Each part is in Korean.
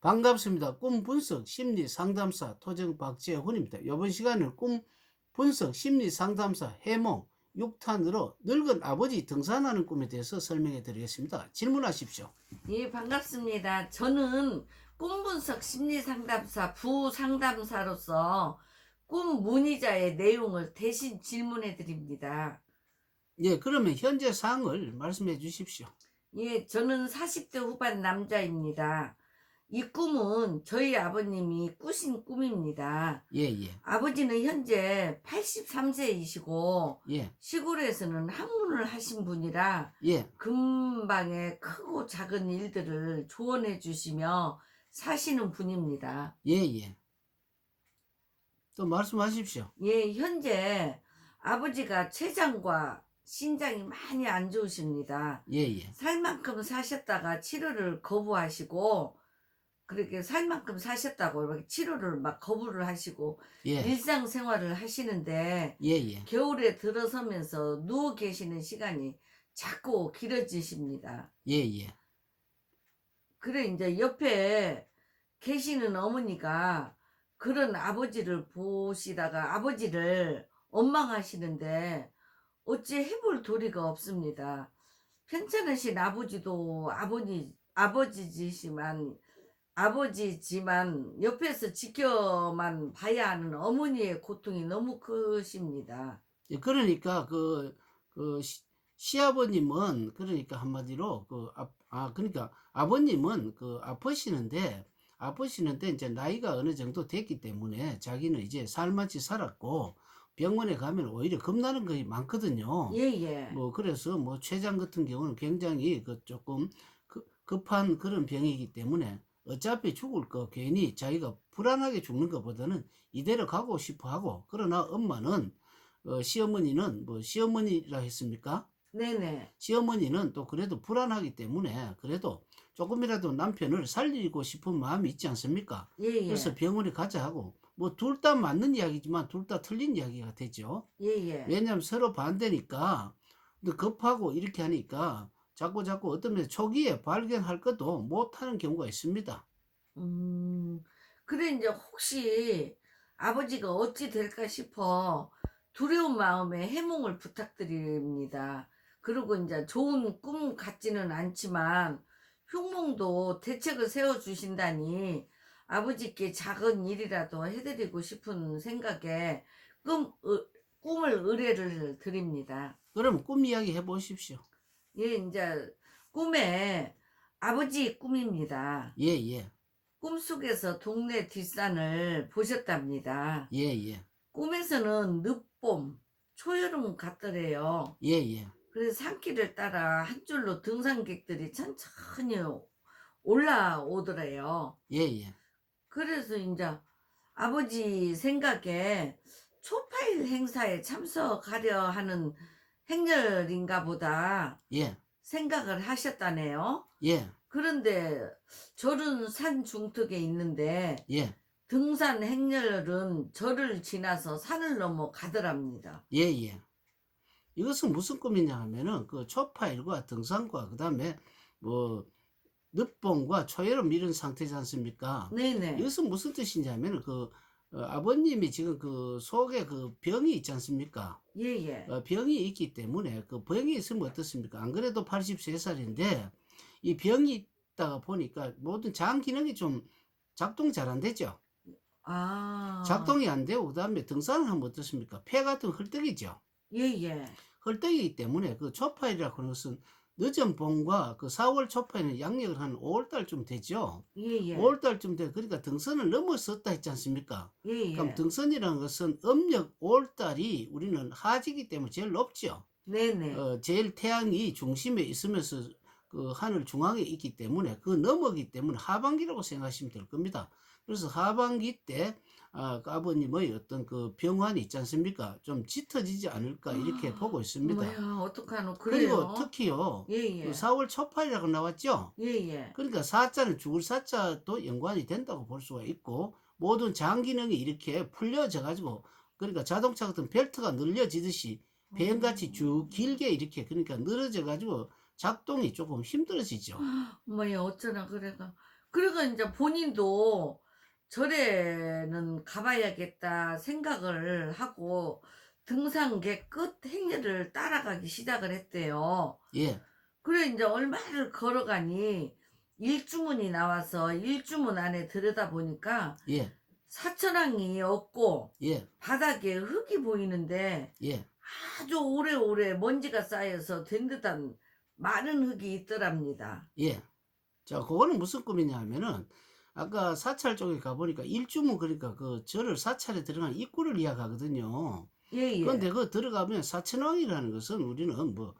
반갑습니다. 꿈 분석 심리 상담사 토정 박재훈입니다. 이번 시간은 꿈 분석 심리 상담사 해몽 6탄으로 늙은 아버지 등산하는 꿈에 대해서 설명해 드리겠습니다. 질문하십시오. 예, 반갑습니다. 저는 꿈 분석 심리 상담사 부 상담사로서 꿈 문의자의 내용을 대신 질문해 드립니다. 예, 그러면 현재 상황을 말씀해 주십시오. 예, 저는 40대 후반 남자입니다. 이 꿈은 저희 아버님이 꾸신 꿈입니다. 예, 예, 아버지는 현재 83세이시고 예, 시골에서는 학문을 하신 분이라 예, 근방의 크고 작은 일들을 조언해 주시며 사시는 분입니다. 예, 예. 또 말씀하십시오. 예, 현재 아버지가 췌장과 신장이 많이 안 좋으십니다. 예, 예, 살 만큼 사셨다가 치료를 거부하시고 그렇게 살 만큼 사셨다고 이렇게 치료를 막 거부를 하시고 예, 일상생활을 하시는데 예, 예, 겨울에 들어서면서 누워 계시는 시간이 자꾸 길어지십니다. 예, 예, 그래 이제 옆에 계시는 어머니가 그런 아버지를 보시다가 아버지를 원망하시는데 어찌 해볼 도리가 없습니다. 편찮으신 아버지도 아버지 아버지지만 아버지지만 옆에서 지켜만 봐야 하는 어머니의 고통이 너무 크십니다. 예, 그러니까 그, 그 시, 시아버님은 그러니까 한마디로 그 아, 아 그러니까 아버님은 그 아프시는데 아프시는데 이제 나이가 어느 정도 됐기 때문에 자기는 이제 살만치 살았고 병원에 가면 오히려 겁나는 것이 많거든요. 예 예. 뭐 그래서 뭐 췌장 같은 경우는 굉장히 그 조금 그- 급한 그런 병이기 때문에 어차피 죽을 거 괜히 자기가 불안하게 죽는 것보다는 이대로 가고 싶어 하고 그러나 엄마는 어, 시어머니는 뭐 시어머니라 했습니까? 네네. 시어머니는 또 그래도 불안하기 때문에 그래도 조금이라도 남편을 살리고 싶은 마음이 있지 않습니까? 예예. 그래서 병원에 가자 하고 뭐 둘 다 맞는 이야기지만 둘 다 틀린 이야기가 되죠. 예예. 왜냐하면 서로 반대니까 급하고 이렇게 하니까 자꾸 자꾸 어떤 면에서 초기에 발견할 것도 못하는 경우가 있습니다. 음, 그래, 이제 혹시 아버지가 어찌 될까 싶어 두려운 마음에 해몽을 부탁드립니다. 그리고 이제 좋은 꿈 같지는 않지만 흉몽도 대책을 세워주신다니 아버지께 작은 일이라도 해드리고 싶은 생각에 꿈, 의- 꿈을 의뢰를 드립니다. 그럼 꿈 이야기 해보십시오. 예, 이제 꿈에 아버지 꿈입니다. 예, 예, 꿈속에서 동네 뒷산을 보셨답니다. 예, 예, 꿈에서는 늦봄, 초여름 같더래요. 예, 예, 그래서 산길을 따라 한 줄로 등산객들이 천천히 올라오더래요. 예, 예, 그래서 이제 아버지 생각에 초파일 행사에 참석하려 하는 행렬인가 보다 예, 생각을 하셨다네요. 예, 그런데 절은 산 중턱에 있는데 예, 등산 행렬은 절을 지나서 산을 넘어 가더랍니다. 예, 예. 이것은 무슨 꿈이냐 하면은 그 초파일과 등산과 그 다음에 뭐 늦봄과 초여름 이런 상태지 않습니까? 네네. 이것은 무슨 뜻이냐면 그 어, 아버님이 지금 그 속에 그 병이 있지 않습니까? 예 예. 어, 병이 있기 때문에 그 병이 있으면 어떻습니까? 안 그래도 83살인데 이 병이 있다가 보니까 모든 장 기능이 좀 작동 잘 안 되죠. 아. 작동이 안 되고 그다음에 등산을 하면 어떻습니까? 폐 같은 헐떡이죠. 예 예. 헐떡이기 때문에 그 초파일이라고 하는 것은 늦은 봄과 그 4월 초파에는 양력을 한 5월달쯤 되죠. 예 예. 5월달쯤 돼. 그러니까 등선을 넘었었다 했지 않습니까? 예 예. 그럼 등선이라는 것은 음력 5월달이 우리는 하지기 때문에 제일 높죠. 네네. 어, 제일 태양이 중심에 있으면서 그 하늘 중앙에 있기 때문에 그 넘어기 때문에 하반기라고 생각하시면 될 겁니다. 그래서 하반기 때 아, 그 아버님의 어떤 그 병환이 있지 않습니까? 좀 짙어지지 않을까 이렇게 아, 보고 있습니다. 뭐야 어떡하노 그리고 그래요? 특히요. 예 예. 그 4월 초팔이라고 나왔죠. 예 예. 그러니까 사자는 죽을 사자도 연관이 된다고 볼 수가 있고 모든 장 기능이 이렇게 풀려져 가지고 그러니까 자동차 같은 벨트가 늘려지듯이 뱀같이 쭉 길게 이렇게 그러니까 늘어져 가지고 작동이 조금 힘들어지죠. 뭐야 어쩌나 그래가 그리고 이제 본인도 절에는 가봐야겠다 생각을 하고 등산객 끝 행렬을 따라가기 시작을 했대요. 예, 그래 이제 얼마를 걸어가니 일주문이 나와서 일주문 안에 들여다 보니까 예, 사천왕이 없고 예, 바닥에 흙이 보이는데 예, 아주 오래오래 먼지가 쌓여서 된 듯한 많은 흙이 있더랍니다. 예. 자, 그거는 무슨 꿈이냐 하면은 아까 사찰 쪽에 가보니까 일주문 그러니까 그 절을 사찰에 들어간 입구를 이야기하거든요. 예예. 그런데 그 들어가면 사천왕이라는 것은 우리는 뭐,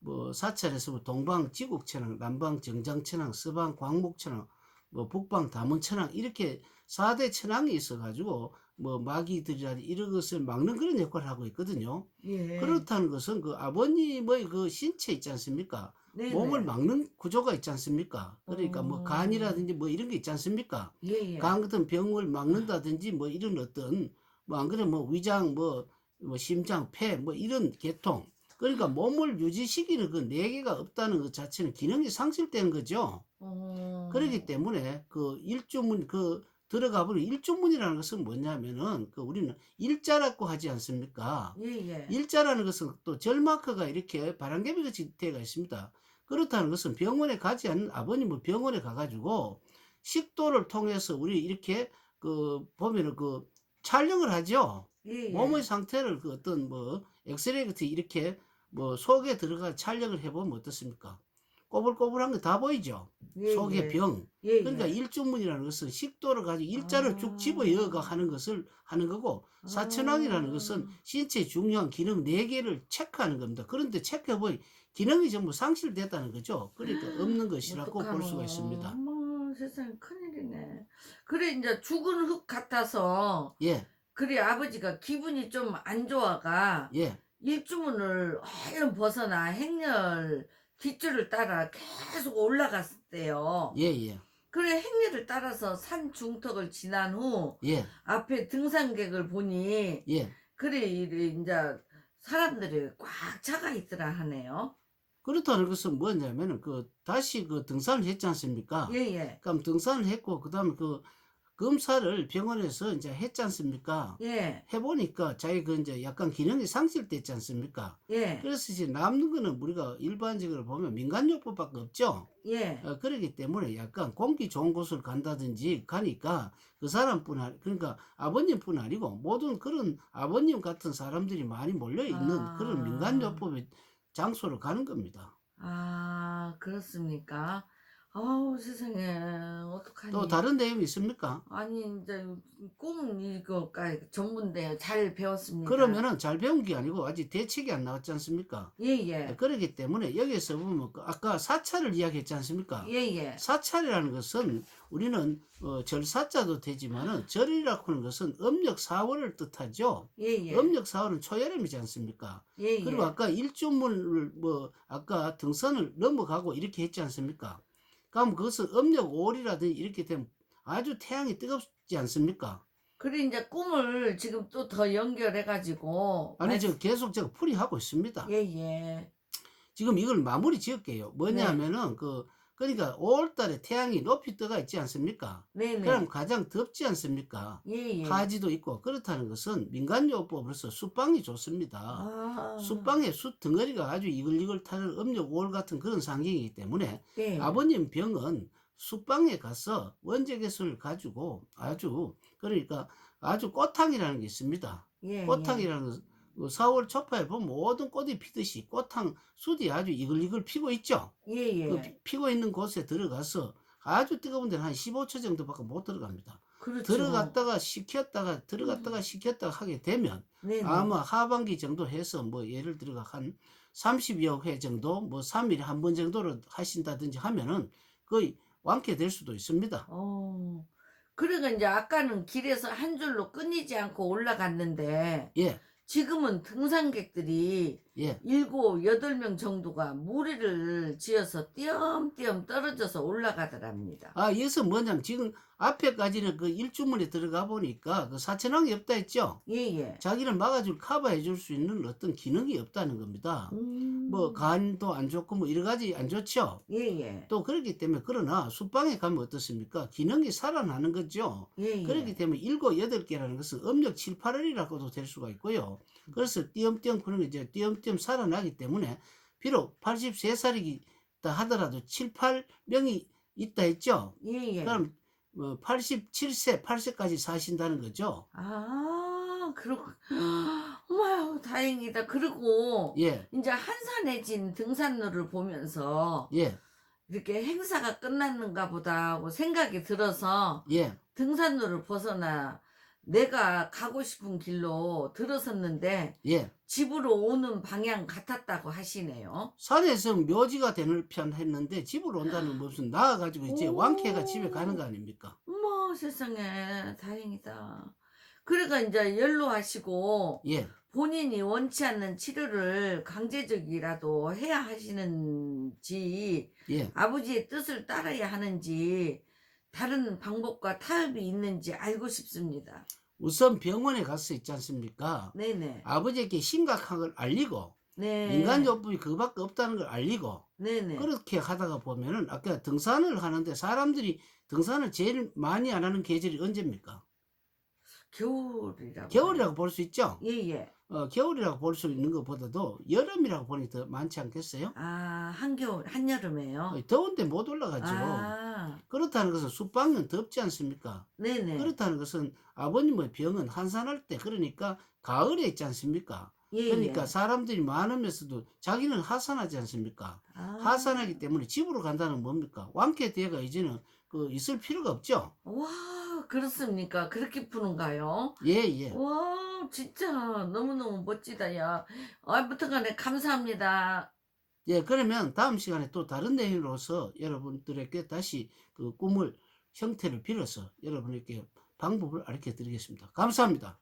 뭐 사찰에서 뭐 동방 지국천왕, 남방 정장천왕, 서방 광목천왕, 뭐 북방 다문천왕 이렇게 4대 천왕이 있어가지고 뭐 마귀들이라든지 이런 것을 막는 그런 역할을 하고 있거든요. 예. 그렇다는 것은 그 아버님의 그 신체 있지 않습니까? 네네. 몸을 막는 구조가 있지 않습니까? 그러니까 뭐 어. 간이라든지 뭐 이런 게 있지 않습니까? 예예. 간 같은 병을 막는다든지 뭐 이런 어떤 뭐 안 그래 뭐 위장 뭐, 뭐 심장 폐 뭐 이런 계통 그러니까 몸을 유지시키는 그 네 개가 없다는 것 자체는 기능이 상실되는 거죠. 어. 그렇기 때문에 그 일주문 그 들어가 보면 일주문이라는 것은 뭐냐면은 그 우리는 일자라고 하지 않습니까? 예 예. 일자라는 것은 또 절마크가 이렇게 바람개비 같이 되어 있습니다. 그렇다는 것은 병원에 가지 않는 아버님은 병원에 가가지고 식도를 통해서 우리 이렇게 그 보면은 그 촬영을 하죠. 예 예. 몸의 상태를 그 어떤 뭐 엑스레이 같은 이렇게 뭐 속에 들어가 촬영을 해보면 어떻습니까? 꼬불꼬불한 게 다 보이죠. 예예. 속의 병. 예예. 그러니까 일주문이라는 것은 식도를 가지고 일자를 아. 쭉 집어여가 하는 것을 하는 거고 사천왕이라는 아. 것은 신체 중요한 기능 네 개를 체크하는 겁니다. 그런데 체크해 보니 기능이 전부 상실됐다는 거죠. 그러니까 없는 것이라고 볼 어떡하노. 수가 있습니다. 어머 세상에 큰일이네. 그래 이제 죽은 흙 같아서 예, 그래 아버지가 기분이 좀 안 좋아가 예, 일주문을 얼른 벗어나 행렬 뒷줄을 따라 계속 올라갔대요. 예, 예, 그래 행렬을 따라서 산 중턱을 지난 후 예, 앞에 등산객을 보니 예. 그래 이래 이제 사람들이 꽉 차가 있더라 하네요. 그렇다는 것은 뭐냐면은 그 다시 그 등산을 했지 않습니까? 예예 그럼 등산을 했고 그다음에 그 검사를 병원에서 이제 했지 않습니까? 예 해보니까 자기 그 이제 약간 기능이 상실됐지 않습니까? 예 그래서 이제 남는 거는 우리가 일반적으로 보면 민간요법밖에 없죠. 예 어, 그렇기 때문에 약간 공기 좋은 곳을 간다든지 가니까 그 사람뿐 아니 그러니까 아버님뿐 아니고 모든 그런 아버님 같은 사람들이 많이 몰려 있는 아. 그런 민간요법의 장소로 가는 겁니다. 아 그렇습니까? 아우 세상에 어떡하니? 또 다른 내용이 있습니까? 아니 이제 꿈 이거까지 전문데 잘 배웠습니다. 그러면은 잘 배운 게 아니고 아직 대책이 안 나왔지 않습니까? 예예 그렇기 때문에 여기서 보면 그 아까 사찰을 이야기했지 않습니까? 예예 사찰이라는 것은 우리는 어, 절사자도 되지만은 절이라고 하는 것은 음력 4월을 뜻하죠. 예예 음력 4월은 초여름이지 않습니까? 예예 그리고 아까 일주문을 뭐 아까 등산을 넘어가고 이렇게 했지 않습니까? 그럼 그것은 음력 5월이라든지 이렇게 되면 아주 태양이 뜨겁지 않습니까? 그래 이제 꿈을 지금 또 더 연결해 가지고 아니 저 계속 제가 풀이하고 있습니다. 예예 지금 이걸 마무리 지을게요. 뭐냐면은 그 그러니까 5월달에 태양이 높이 떠가 있지 않습니까? 네네 그럼 가장 덥지 않습니까? 예예 하지도 있고 그렇다는 것은 민간요법으로서 숯방이 좋습니다. 아, 숯방에 숯 덩어리가 아주 이글이글 타는 음력 5월 같은 그런 상경이기 때문에 예. 아버님 병은 숯방에 가서 원적외선을 가지고 아주 그러니까 아주 꽃탕이라는 게 있습니다. 예, 꽃탕이라는 것은 4월 초파에 보면 모든 꽃이 피듯이 꽃탕 숯이 아주 이글이글 피고 있죠. 예, 예. 그 피- 피고 있는 곳에 들어가서 아주 뜨거운 데는 한 15초 정도밖에 못 들어갑니다. 그렇죠. 들어갔다가 식혔다가 들어갔다가 식혔다가 하게 되면 네네. 아마 하반기 정도 해서 뭐 예를 들어 한 30여 회 정도 뭐 3일에 한 번 정도로 하신다든지 하면은 거의 완쾌될 수도 있습니다. 어. 그러니까 이제 아까는 길에서 한 줄로 끊이지 않고 올라갔는데 예, 지금은 등산객들이 예. 일곱 여덟 명 정도가 무리를 지어서 띄엄띄엄 떨어져서 올라가더랍니다. 아, 여기서 뭐냐면 지금 앞에까지는 그 일주문에 들어가 보니까 그 사천왕이 없다 했죠. 예 예. 자기를 막아줄 커버해 줄 수 있는 어떤 기능이 없다는 겁니다. 음. 뭐 간도 안 좋고 뭐 여러 가지 안 좋죠. 예 예. 또 그렇기 때문에 그러나 수방에 가면 어떻습니까? 기능이 살아나는 거죠. 예 예. 그렇기 때문에 일곱 여덟 개라는 것은 음력 7, 8월이라고도 될 수가 있고요. 그래서 띄엄띄엄 그런 게 이제 띄엄띄엄 살아나기 때문에 비록 83살이다 하더라도 7, 8명이 있다 했죠. 예 예. 그럼 뭐 87세, 8세까지 사신다는 거죠. 아 그렇고 어머 다행이다. 그리고 예, 이제 한산해 진 등산로를 보면서 예, 이렇게 행사가 끝났는가 보다 하고 생각이 들어서 예, 등산로를 벗어나 내가 가고 싶은 길로 들어섰는데 예. 집으로 오는 방향 같았다고 하시네요. 산에서 묘지가 되는 편 했는데 집으로 온다는 무슨 나와가지고 이제 오. 왕쾌가 집에 가는 거 아닙니까? 어머 세상에 다행이다. 그래가 이제 연로하시고 예, 본인이 원치 않는 치료를 강제적이라도 해야 하시는지 예. 아버지의 뜻을 따라야 하는지 다른 방법과 타협이 있는지 알고 싶습니다. 우선 병원에 가서 있지 않습니까? 네네. 아버지에게 심각한 걸 알리고 네. 인간요법이 그밖에 없다는 걸 알리고 네네. 그렇게 하다가 보면은 아까 등산을 하는데 사람들이 등산을 제일 많이 안 하는 계절이 언제입니까? 겨울이라고. 겨울이라고 볼 수 있죠. 예예. 어, 겨울이라고 볼 수 있는 것보다도 여름이라고 보니 더 많지 않겠어요? 아 한겨울 한여름에요. 어, 더운데 못 올라가죠. 아 그렇다는 것은 숲방은 덥지 않습니까? 네네. 그렇다는 것은 아버님의 병은 한산할 때 그러니까 가을에 있지 않습니까? 예예. 그러니까 사람들이 많으면서도 자기는 하산하지 않습니까? 아. 하산하기 때문에 집으로 간다는 건 뭡니까? 왕쾌 대가 이제는 그 있을 필요가 없죠. 와 그렇습니까? 그렇게 푸는가요? 예, 예. 와 진짜 너무 너무 멋지다 야. 아무튼간에 감사합니다. 예, 그러면 다음 시간에 또 다른 내용으로서 여러분들에게 다시 그 꿈을 형태를 빌어서 여러분에게 방법을 알려 드리겠습니다. 감사합니다.